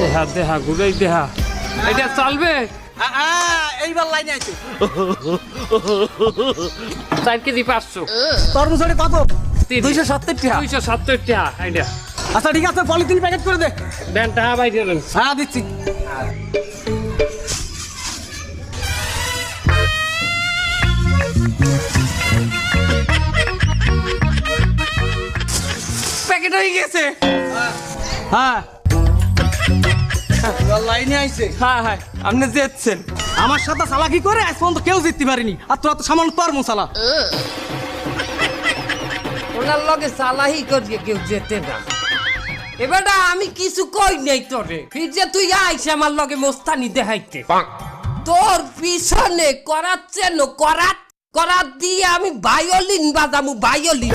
দেহা দেহা ঘুরাই দেহা। এটা চলবে? এইবার লাইনে চার কেজি পাঁচশো। তরমুজের কত। দুইশো সত্তর টাকা দুইশো সত্তর টাকা এটা আচ্ছা ঠিক আছে পলিথিন প্যাকেট করে দে। দেন টাকা বাই দিলেন হ্যাঁ দিচ্ছি। প্যাকেট হয়ে গেছে। হ্যাঁ। লাইনে আইছে। হ্যাঁ হ্যাঁ আপনি আমার সাথে চালাকি করে আজ পর্যন্ত কেউ জিততে পারেনি। আর তোরা তো সামান্য ওনার লগে সালাহি করিয়ে কেউ যেতে না। এবারটা আমি কিছু কই নাই তোরে। ফির যে তুই আইসে আমার লগে মোস্তানি দেখাইতে। তোর পিছনে করাচ্ছে নো করাত করাত দিয়ে আমি ভায়োলিন বাজামু ভায়োলিন।